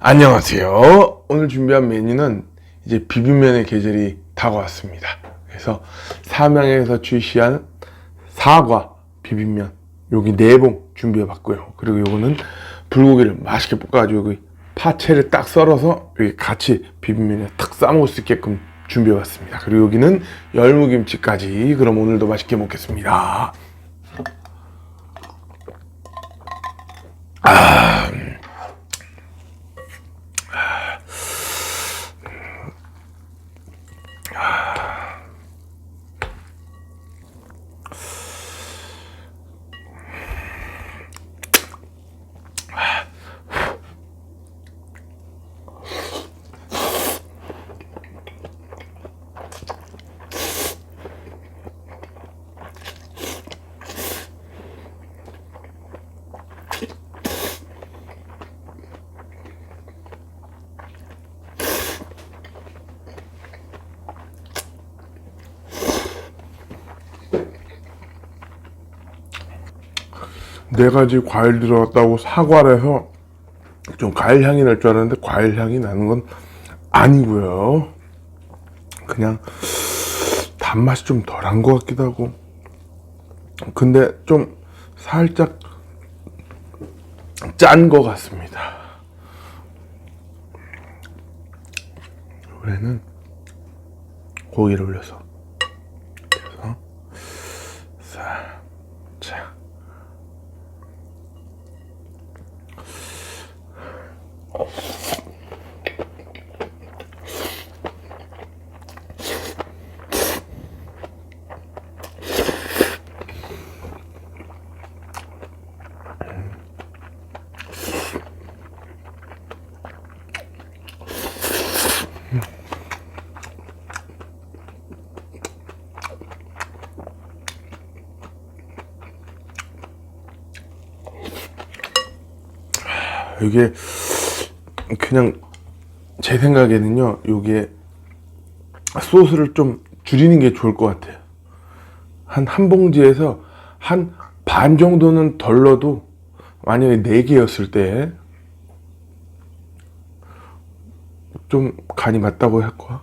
안녕하세요. 오늘 준비한 메뉴는 이제 비빔면의 계절이 다가왔습니다. 그래서 삼양에서 출시한 사과 비빔면 여기 네봉 준비해 봤고요. 그리고 요거는 불고기를 맛있게 볶아가지고 파채를 딱 썰어서 여기 같이 비빔면에 탁 싸먹을 수 있게끔 준비해 봤습니다. 그리고 여기는 열무김치까지. 그럼 오늘도 맛있게 먹겠습니다. 네 가지 과일 들어갔다고 사과를 해서 좀 과일 향이 날 줄 알았는데 과일 향이 나는 건 아니고요. 그냥 단맛이 좀 덜한 것 같기도 하고. 근데 좀 살짝 짠 것 같습니다. 이번에는 고기를 올려서 그래서 자, 이게 그냥 제 생각에는요, 요게 소스를 좀 줄이는 게 좋을 것 같아요. 한 한 봉지에서 한 반 정도는 덜 넣어도 만약에 네 개였을 때 좀 간이 맞다고 할까?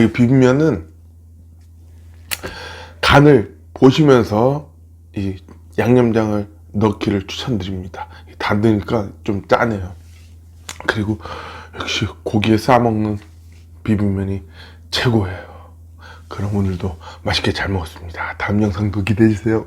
아, 이 비빔면은 간을 보시면서 이 양념장을 넣기를 추천드립니다. 다 넣으니까 좀 짜네요. 그리고 역시 고기에 싸먹는 비빔면이 최고예요. 그럼 오늘도 맛있게 잘 먹었습니다. 다음 영상도 기대해주세요.